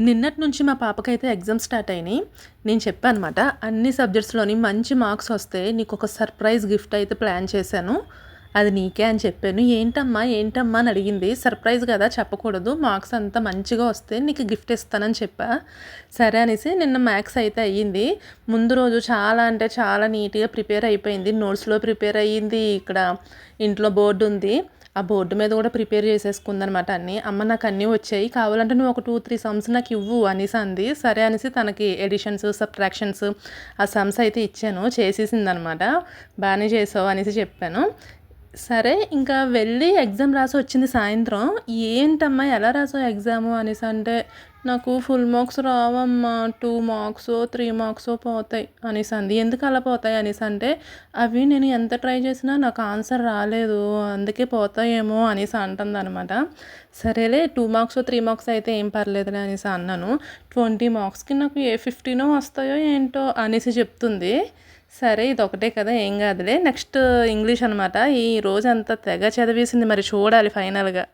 నిన్నటి నుంచి మా పాపకైతే ఎగ్జామ్ స్టార్ట్ అయినాయి. నేను చెప్పాను అనమాట అన్ని సబ్జెక్ట్స్లోని మంచి మార్క్స్ వస్తే నీకు ఒక సర్ప్రైజ్ గిఫ్ట్ అయితే ప్లాన్ చేశాను. అది నీకే అని చెప్పాను. ఏంటమ్మా ఏంటమ్మా అని అడిగింది. సర్ప్రైజ్ కదా చెప్పకూడదు. మార్క్స్ అంతా మంచిగా వస్తే నీకు గిఫ్ట్ ఇస్తానని చెప్పా. సరే అనేసి నిన్న మ్యాథ్స్ అయితే అయ్యింది. ముందు రోజు చాలా అంటే చాలా నీట్గా ప్రిపేర్ అయిపోయింది. నోట్స్లో ప్రిపేర్ అయ్యింది. ఇక్కడ ఇంట్లో బోర్డు ఉంది. ఆ బోర్డు మీద కూడా ప్రిపేర్ చేసేసుకుందనమాట అన్నీ. అమ్మ నాకు అన్నీ వచ్చాయి. కావాలంటే నువ్వు ఒక టూ త్రీ సమ్స్ నాకు ఇవ్వు అనేసి అంది. సరే అనేసి తనకి ఎడిషన్స్ సబ్ట్రాక్షన్స్ ఆ సమ్స్ అయితే ఇచ్చాను. చేసేసింది అనమాట బాగానే చేసావు అనేసి చెప్పాను. సరే ఇంకా వెళ్ళి ఎగ్జామ్ రాసి వచ్చింది సాయంత్రం. ఏంటమ్మా ఎలా రాసావు ఎగ్జాము అనేసి అంటే నాకు ఫుల్ మార్క్స్ రావమ్మా. టూ మార్క్స్ త్రీ మార్క్స్ పోతాయి అనేసి అంది. ఎందుకు అలా పోతాయి అనేసి అంటే అవి నేను ఎంత ట్రై చేసినా నాకు ఆన్సర్ రాలేదు. అందుకే పోతాయేమో అనేసి అంటుంది అనమాట సరేలే టూ మార్క్స్ త్రీ మార్క్స్ అయితే ఏం పర్లేదులే అనేసి అన్నాను. ట్వంటీ మార్క్స్కి నాకు ఏ ఫిఫ్టీనో వస్తాయో ఏంటో అనేసి చెప్తుంది. సరే ఇది ఒకటే కదా ఏం కాదులే. నెక్స్ట్ ఇంగ్లీష్ అనమాట ఈ రోజంతా తెగ చదివేసింది మరి చూడాలి ఫైనల్గా.